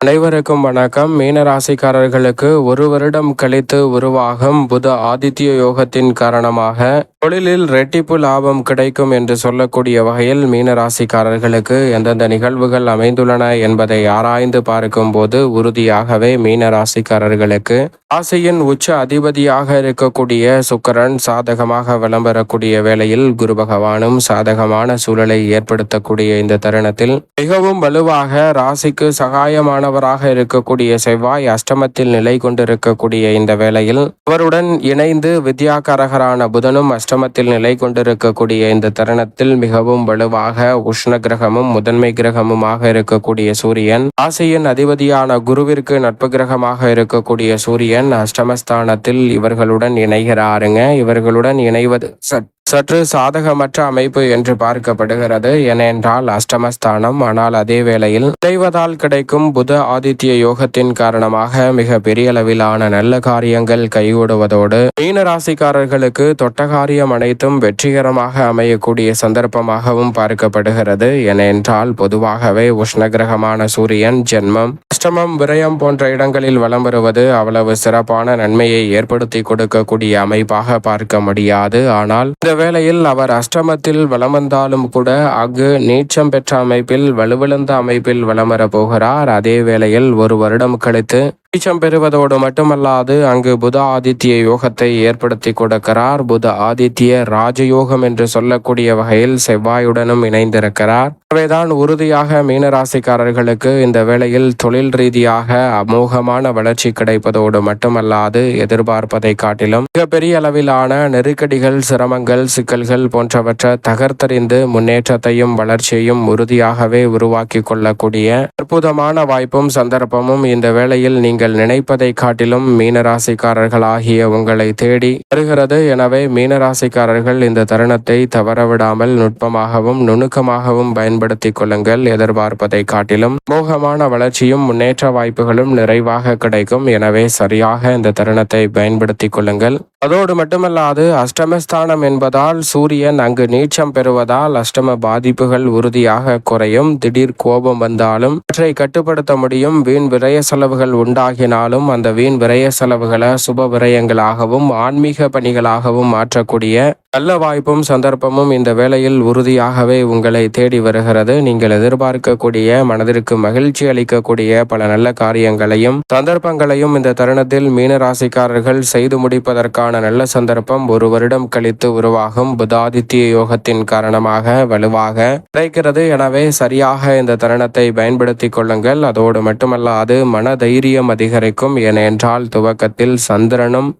அனைவருக்கும் வணக்கம். மீனராசிக்காரர்களுக்கு ஒரு வருடம் கழித்து உருவாகும் புத ஆதித்ய யோகத்தின் காரணமாக தொழிலில் ரெட்டிப்பு லாபம் கிடைக்கும் என்று சொல்லக்கூடிய வகையில் மீனராசிக்காரர்களுக்கு எந்தெந்த நிகழ்வுகள் அமைந்துள்ளன என்பதை ஆராய்ந்து பார்க்கும் போது உறுதியாகவே மீனராசிக்காரர்களுக்கு ராசியின் உச்ச அதிபதியாக இருக்கக்கூடிய சுக்கரன் சாதகமாக விளம்பரக்கூடிய வேளையில் குரு பகவானும் சாதகமான சூழலை ஏற்படுத்தக்கூடிய இந்த தருணத்தில் மிகவும் வலுவாக ராசிக்கு சகாயமான சகாயமானவராக இருக்கக்கூடிய செவ்வாய் அஷ்டமத்தில் நிலை கொண்டிருக்கக்கூடிய இந்த வேளையில் அவருடன் இணைந்து வித்யாகரகரான புதனும் அஷ்டமத்தில் நிலை கொண்டிருக்கக்கூடிய இந்த தருணத்தில் மிகவும் வலுவாக உஷ்ண கிரகமும் முதன்மை கிரகமுமாக இருக்கக்கூடிய சூரியன் ஆசையின் அதிபதியான குருவிற்கு நட்பு கிரகமாக இருக்கக்கூடிய சூரியன் அஷ்டமஸ்தானத்தில் இவர்களுடன் இணைகிறாருங்க. இவர்களுடன் இணைவது சற் சற்று சாதகமற்ற அமைப்பு என்று பார்க்கப்படுகிறது. ஏனென்றால் அஷ்டமஸ்தானம் ஆனால் அதே வேளையில் செய்வதால் கிடைக்கும் புத ஆதித்ய யோகத்தின் காரணமாக மிக பெரிய அளவிலான நல்ல காரியங்கள் கைகூடுவதோடு மீன ராசிக்காரர்களுக்கு தொட்ட காரியம் அனைத்தும் வெற்றிகரமாக அமையக்கூடிய சந்தர்ப்பமாகவும் பார்க்கப்படுகிறது. ஏனென்றால் பொதுவாகவே உஷ்ணகிரகமான சூரியன் ஜென்மம் அஷ்டமம் விரயம் போன்ற இடங்களில் வலம் வருவது அவ்வளவு சிறப்பான நன்மையை ஏற்படுத்தி கொடுக்கக்கூடிய அமைப்பாக பார்க்க முடியாது. ஆனால் இந்த வேளையில் அவர் அஷ்டமத்தில் வலம் வந்தாலும் கூட அங்கு நீச்சம் பெற்ற அமைப்பில் வலுவிழந்த அமைப்பில் வலம் வர போகிறார். அதே வேளையில் ஒரு வருடம் கழித்து நீச்சம் பெறுவதோடு மட்டுமல்லாது அங்கு புத ஆதித்ய யோகத்தை ஏற்படுத்தி கொடுக்கிறார். புத ஆதித்ய ராஜயோகம் என்று சொல்லக்கூடிய வகையில் செவ்வாயுடனும் இணைந்திருக்கிறார். எனவேதான் உறுதியாக மீனராசிக்காரர்களுக்கு இந்த வேளையில் தொழில் ரீதியாக அமோகமான வளர்ச்சி கிடைப்பதோடு மட்டுமல்லாது எதிர்பார்ப்பதை காட்டிலும் மிகப்பெரிய அளவிலான நெருக்கடிகள் சிரமங்கள் சிக்கல்கள் போன்றவற்றை தகர்த்தறிந்து முன்னேற்றத்தையும் வளர்ச்சியையும் உறுதியாகவே உருவாக்கி கொள்ளக்கூடிய அற்புதமான வாய்ப்பும் சந்தர்ப்பமும் இந்த வேளையில் நீங்கள் நினைப்பதை காட்டிலும் மீனராசிக்காரர்களாகிய உங்களை தேடி வருகிறது. எனவே மீனராசிக்காரர்கள் இந்த தருணத்தை தவறவிடாமல் நுட்பமாகவும் நுணுக்கமாகவும் பயன்படுத்திக் கொள்ளுங்கள். எதிர்பார்ப்பதை காட்டிலும் மோகமான வளர்ச்சியும் முன்னேற்ற வாய்ப்புகளும் நிறைவாக கிடைக்கும். எனவே சரியாக இந்த தருணத்தை பயன்படுத்திக் கொள்ளுங்கள். அதோடு மட்டுமல்லாது அஷ்டமஸ்தானம் என்பதால் சூரியன் அங்கு நீச்சம் பெறுவதால் அஷ்டம பாதிப்புகள் உறுதியாக குறையும். திடீர் கோபம் வந்தாலும் அவற்றை கட்டுப்படுத்த முடியும். வீண் விரய செலவுகள் செலவாகினாலும் அந்த வீண் விரய செலவுகளை சுப விரயங்களாகவும் ஆன்மீக பணிகளாகவும் மாற்றக்கூடிய நல்ல வாய்ப்பும் சந்தர்ப்பமும் இந்த வேளையில் உறுதியாகவே உங்களை தேடி வருகிறது. நீங்கள் எதிர்பார்க்கக்கூடிய மனதிற்கு மகிழ்ச்சி அளிக்கக்கூடிய பல நல்ல காரியங்களையும் சந்தர்ப்பங்களையும் இந்த தருணத்தில் மீனராசிக்காரர்கள் செய்து முடிப்பதற்கான நல்ல சந்தர்ப்பம் ஒரு வருடம் கழித்து உருவாகும் புதாதித்ய யோகத்தின் காரணமாக வலுவாக கிடைக்கிறது எனவே சரியாக இந்த தருணத்தை பயன்படுத்தி கொள்ளுங்கள். அதோடு மட்டுமல்லாது மன தைரியம் அதிகரிக்கும். ஏனென்றால் துவக்கத்தில் சந்திரனும்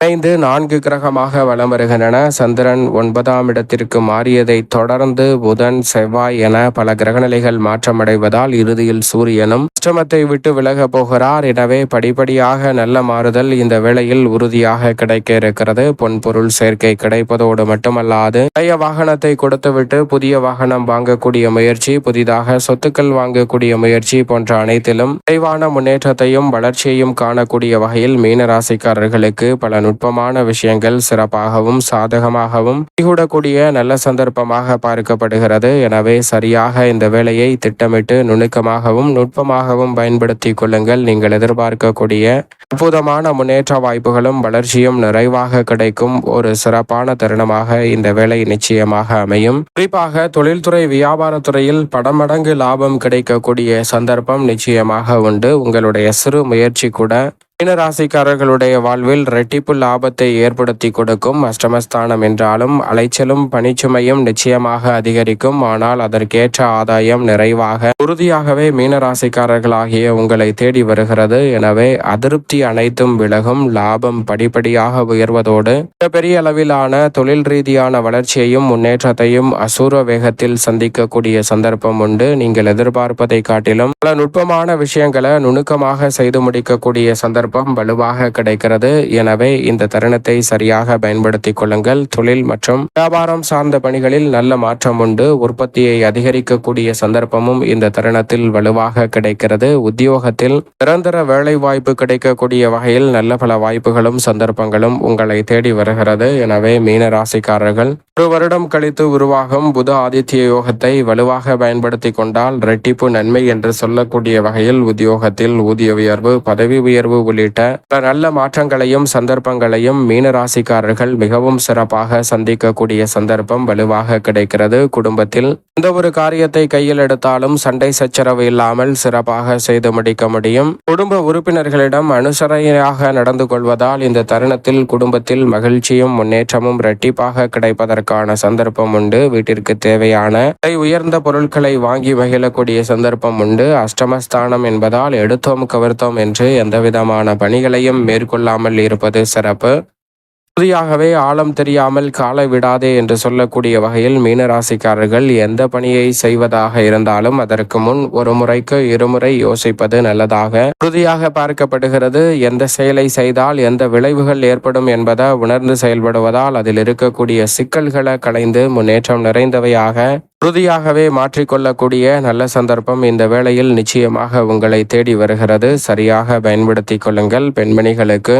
ஐந்து நான்கு கிரகமாக வலம் வருகின்றன. சந்திரன் ஒன்பதாம் இடத்திற்கு மாறியதை தொடர்ந்து புதன் செவ்வாய் என பல கிரகநிலைகள் மாற்றமடைவதால் இறுதியில் சூரியனும் அஷ்டமத்தை விட்டு விலக போகிறார். எனவே படிப்படியாக நல்ல மாறுதல் இந்த வேளையில் உறுதியாக கிடைக்க இருக்கிறது. பொன்பொருள் சேர்க்கை கிடைப்பதோடு மட்டுமல்லாது பழைய வாகனத்தை கொடுத்துவிட்டு புதிய வாகனம் வாங்கக்கூடிய முயற்சி புதிதாக சொத்துக்கள் வாங்கக்கூடிய முயற்சி போன்ற அனைத்திலும் விரைவான முன்னேற்றத்தையும் வளர்ச்சியையும் காணக்கூடிய வகையில் மீனராசிக்காரர்களுக்கு பல நுட்பமான விஷயங்கள் சிறப்பாகவும் சாதகமாகவும் கூடக்கூடிய நல்ல சந்தர்ப்பமாக பார்க்கப்படுகிறது. எனவே சரியாக இந்த வேலையை திட்டமிட்டு நுணுக்கமாகவும் நுட்பமாகவும் பயன்படுத்தி கொள்ளுங்கள். நீங்கள் எதிர்பார்க்கக்கூடிய அற்புதமான முன்னேற்ற வாய்ப்புகளும் வளர்ச்சியும் நிறைவாக கிடைக்கும். ஒரு சிறப்பான தருணமாக இந்த வேலை நிச்சயமாக அமையும். குறிப்பாக தொழில்துறை வியாபாரத்துறையில் படமடங்கு லாபம் கிடைக்கக்கூடிய சந்தர்ப்பம் நிச்சயமாக உண்டு. உங்களுடைய சிறு முயற்சி கூட மீனராசிக்காரர்களுடைய வாழ்வில் ரெட்டிப்பு லாபத்தை ஏற்படுத்தி கொடுக்கும் அஷ்டமஸ்தானம் என்றாலும் அலைச்சலும் பணிச்சுமையும் நிச்சயமாக அதிகரிக்கும். ஆனால் அதற்கேற்ற ஆதாயம் நிறைவாக உறுதியாகவே மீனராசிக்காரர்களாகிய உங்களை தேடி வருகிறது. எனவே அதிருப்தி அனைத்தும் விலகும். லாபம் படிப்படியாக உயர்வதோடு பெரிய அளவிலான தொழில் ரீதியான வளர்ச்சியையும் முன்னேற்றத்தையும் அசூர வேகத்தில் சந்திக்கக்கூடிய சந்தர்ப்பம் உண்டு. நீங்கள் எதிர்பார்ப்பதை காட்டிலும் பல நுட்பமான விஷயங்களை நுணுக்கமாக செய்து முடிக்கக்கூடிய சந்தர்ப்பம் சந்தர்ப்பம் வலுவாக கிடைக்கிறது. எனவே இந்த தருணத்தை சரியாக பயன்படுத்திக் கொள்ளுங்கள். தொழில் மற்றும் வியாபாரம் சார்ந்த பணிகளில் நல்ல மாற்றம் உண்டு. உற்பத்தியை அதிகரிக்கக்கூடிய சந்தர்ப்பமும் இந்த தருணத்தில் வலுவாக கிடைக்கிறது. உத்தியோகத்தில் நிரந்தர வேலை வாய்ப்பு கிடைக்கக்கூடிய வகையில் நல்ல பல வாய்ப்புகளும் சந்தர்ப்பங்களும் உங்களை தேடி வருகிறது. எனவே மீன ராசிக்காரர்கள் ஒரு வருடம் கழித்து உருவாகும் புத ஆதித்ய யோகத்தை வலுவாக பயன்படுத்தி கொண்டால் இரட்டிப்பு நன்மை என்று சொல்லக்கூடிய வகையில் உத்தியோகத்தில் ஊதிய உயர்வு பதவி உயர்வு உள்ளிட்ட பல நல்ல மாற்றங்களையும் சந்தர்ப்பங்களையும் மீனராசிக்காரர்கள் மிகவும் சிறப்பாக சந்திக்கக்கூடிய சந்தர்ப்பம் வலுவாக கிடைக்கிறது. குடும்பத்தில் எந்த ஒரு காரியத்தை கையில் எடுத்தாலும் சண்டை சச்சரவு இல்லாமல் சிறப்பாக செய்து முடிக்க முடியும். குடும்ப உறுப்பினர்களிடம் அனுசரணையாக நடந்து கொள்வதால் இந்த தருணத்தில் குடும்பத்தில் மகிழ்ச்சியும் முன்னேற்றமும் இரட்டிப்பாக கிடைப்பதற்கான சந்தர்ப்பம் உண்டு. வீட்டிற்கு தேவையான உயர்ந்த பொருட்களை வாங்கி மகிழக்கூடிய சந்தர்ப்பம் உண்டு. அஷ்டமஸ்தானம் என்பதால் எடுத்தோம் கவர்த்தோம் என்று எந்தவிதமான பணிகளையும் மேற்கொள்ளாமல் இருப்பது சிறப்பு. உறுதியாகவே ஆழம் தெரியாமல் காலை விடாதே என்று சொல்லக்கூடிய வகையில் மீனராசிக்காரர்கள் எந்த பணியை செய்வதாக இருந்தாலும் அதற்கு முன் ஒரு முறைக்கு இருமுறை யோசிப்பது நல்லதாக. உறுதியாக பார்க்கப்படுகிறது எந்த செயலை செய்தால் எந்த விளைவுகள் ஏற்படும் என்பதை உணர்ந்து செயல்படுவதால் அதில் இருக்கக்கூடிய சிக்கல்களை களைந்து முன்னேற்றம் நிறைந்தவையாக. உறுதியாகவே மாற்றிக்கொள்ளக்கூடிய நல்ல சந்தர்ப்பம் இந்த வேளையில் நிச்சயமாக உங்களை தேடி வருகிறது. சரியாக பயன்படுத்திக் கொள்ளுங்கள் பெண்மணிகளுக்கு.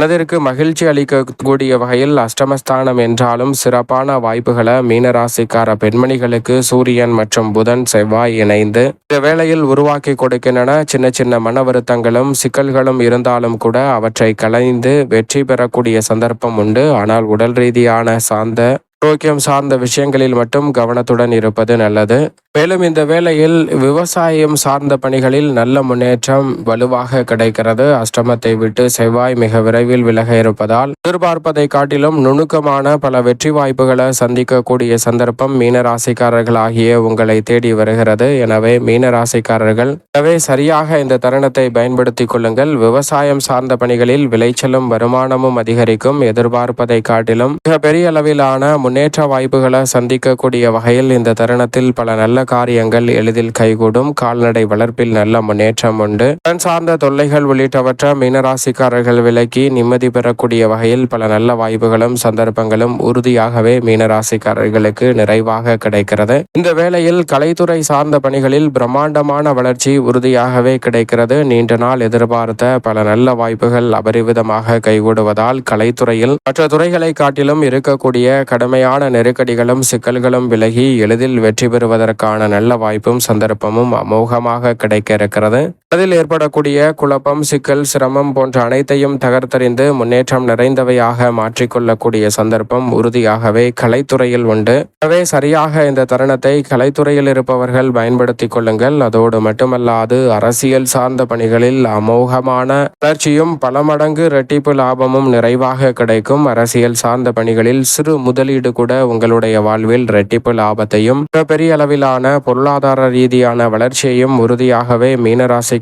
மனதிற்கு மகிழ்ச்சி அளிக்கக்கூடிய வகையில் அஷ்டமஸ்தானம் என்றாலும் சிறப்பான வாய்ப்புகளை மீனராசிக்கார பெண்மணிகளுக்கு சூரியன் மற்றும் புதன் செவ்வாய் இணைந்து இந்த வேளையில் உருவாக்கி கொடுக்கின்றன. சின்ன சின்ன மன வருத்தங்களும் சிக்கல்களும் இருந்தாலும் கூட அவற்றை கலைந்து வெற்றி பெறக்கூடிய சந்தர்ப்பம் உண்டு. ஆனால் உடல் ரீதியான சார்ந்த ஆரோக்கியம் சார்ந்த விஷயங்களில் மட்டும் கவனத்துடன் இருப்பது நல்லது. மேலும் இந்த வேளையில் விவசாயம் சார்ந்த பணிகளில் நல்ல முன்னேற்றம் வலுவாக கிடைக்கிறது. அஷ்டமத்தை விட்டு செவ்வாய் மிக விரைவில் விலக இருப்பதால் எதிர்பார்ப்பதை காட்டிலும் நுணுக்கமான பல வெற்றி வாய்ப்புகளை சந்திக்கக்கூடிய சந்தர்ப்பம் மீனராசிக்காரர்கள் ஆகிய உங்களை தேடி வருகிறது. எனவே மீனராசிக்காரர்கள் எனவே சரியாக இந்த தருணத்தை பயன்படுத்திக் கொள்ளுங்கள். விவசாயம் சார்ந்த பணிகளில் விளைச்சலும் வருமானமும் அதிகரிக்கும். எதிர்பார்ப்பதை காட்டிலும் மிக பெரிய அளவிலான முன்னேற்ற வாய்ப்புகளை சந்திக்கக்கூடிய வகையில் இந்த தருணத்தில் பல நல்ல காரியங்கள் எளிதில் கைகூடும். கால்நடை வளர்ப்பில் நல்ல முன்னேற்றம் உண்டு. கடன் சார்ந்த தொல்லைகள் உள்ளிட்டவற்றை மீனராசிக்காரர்கள் விலக்கி நிம்மதி பெறக்கூடிய வகையில் பல நல்ல வாய்ப்புகளும் சந்தர்ப்பங்களும் உறுதியாகவே மீனராசிக்காரர்களுக்கு நிறைவாக கிடைக்கிறது. இந்த வேளையில் கலைத்துறை சார்ந்த பணிகளில் பிரம்மாண்டமான வளர்ச்சி உறுதியாகவே கிடைக்கிறது. நீண்ட நாள் எதிர்பார்த்த பல நல்ல வாய்ப்புகள் அபரிவிதமாக கைகூடுவதால் கலைத்துறையில் மற்ற துறைகளை காட்டிலும் இருக்கக்கூடிய கடமை கடுமையான நெருக்கடிகளும் சிக்கல்களும் விலகி எளிதில் வெற்றி பெறுவதற்கான நல்ல வாய்ப்பும் சந்தர்ப்பமும் அமோகமாக கிடைக்க இருக்கிறது. அதில் ஏற்படக்கூடிய குழப்பம் சிக்கல் சிரமம் போன்ற அனைத்தையும் தகர்த்தறிந்து முன்னேற்றம் நிறைந்தவையாக மாற்றிக்கொள்ளக்கூடிய சந்தர்ப்பம் உறுதியாகவே கலைத்துறையில் உண்டு. எனவே சரியாக இந்த தருணத்தை கலைத்துறையில் இருப்பவர்கள் பயன்படுத்திக் கொள்ளுங்கள். அதோடு மட்டுமல்லாது அரசியல் சார்ந்த பணிகளில் அமோகமான வளர்ச்சியும் பல மடங்கு இரட்டிப்பு லாபமும் நிறைவாக கிடைக்கும். அரசியல் சார்ந்த பணிகளில் சிறு முதலீடு கூட உங்களுடைய வாழ்வில் இரட்டிப்பு லாபத்தையும் பெரிய அளவிலான பொருளாதார ரீதியான வளர்ச்சியையும் உறுதியாகவே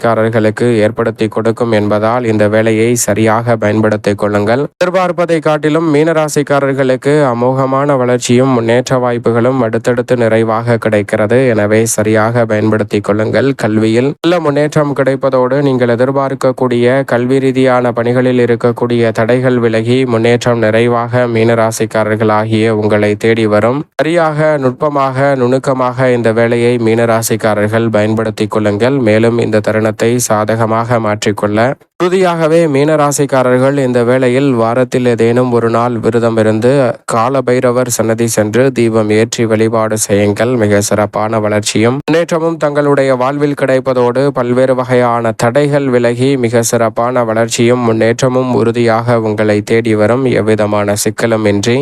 வேலைக்காரர்களுக்கு ஏற்படுத்தி கொடுக்கும் என்பதால் இந்த வேலையை சரியாக பயன்படுத்திக் கொள்ளுங்கள். எதிர்பார்ப்பதை காட்டிலும் மீனராசிக்காரர்களுக்கு அமோகமான வளர்ச்சியும் முன்னேற்ற வாய்ப்புகளும் அடுத்தடுத்து நிறைவாக கிடைக்கிறது. எனவே சரியாக பயன்படுத்திக் கொள்ளுங்கள். கல்வியில் நல்ல முன்னேற்றம் கிடைப்பதோடு நீங்கள் எதிர்பார்க்கக்கூடிய கல்வி ரீதியான பணிகளில் இருக்கக்கூடிய தடைகள் விலகி முன்னேற்றம் நிறைவாக மீனராசிக்காரர்கள் ஆகிய உங்களை தேடி வரும். சரியாக நுட்பமாக நுணுக்கமாக இந்த வேலையை மீனராசிக்காரர்கள் பயன்படுத்திக் கொள்ளுங்கள். மேலும் இந்த தருணம் தருணத்தை சாதகமாக மாற்றிக்கொள்ள. உறுதியாகவே மீனராசிக்காரர்கள் இந்த வேளையில் வாரத்தில் ஏதேனும் ஒரு நாள் விரதம் இருந்து கால பைரவர் சன்னதி சென்று தீபம் ஏற்றி வழிபாடு செய்யுங்கள். மிக சிறப்பான வளர்ச்சியும் முன்னேற்றமும் தங்களுடைய வாழ்வில் கிடைப்பதோடு பல்வேறு வகையான தடைகள் விலகி மிக சிறப்பான வளர்ச்சியும் முன்னேற்றமும் உறுதியாக உங்களை தேடி வரும். எவ்விதமான சிக்கலும் இன்றி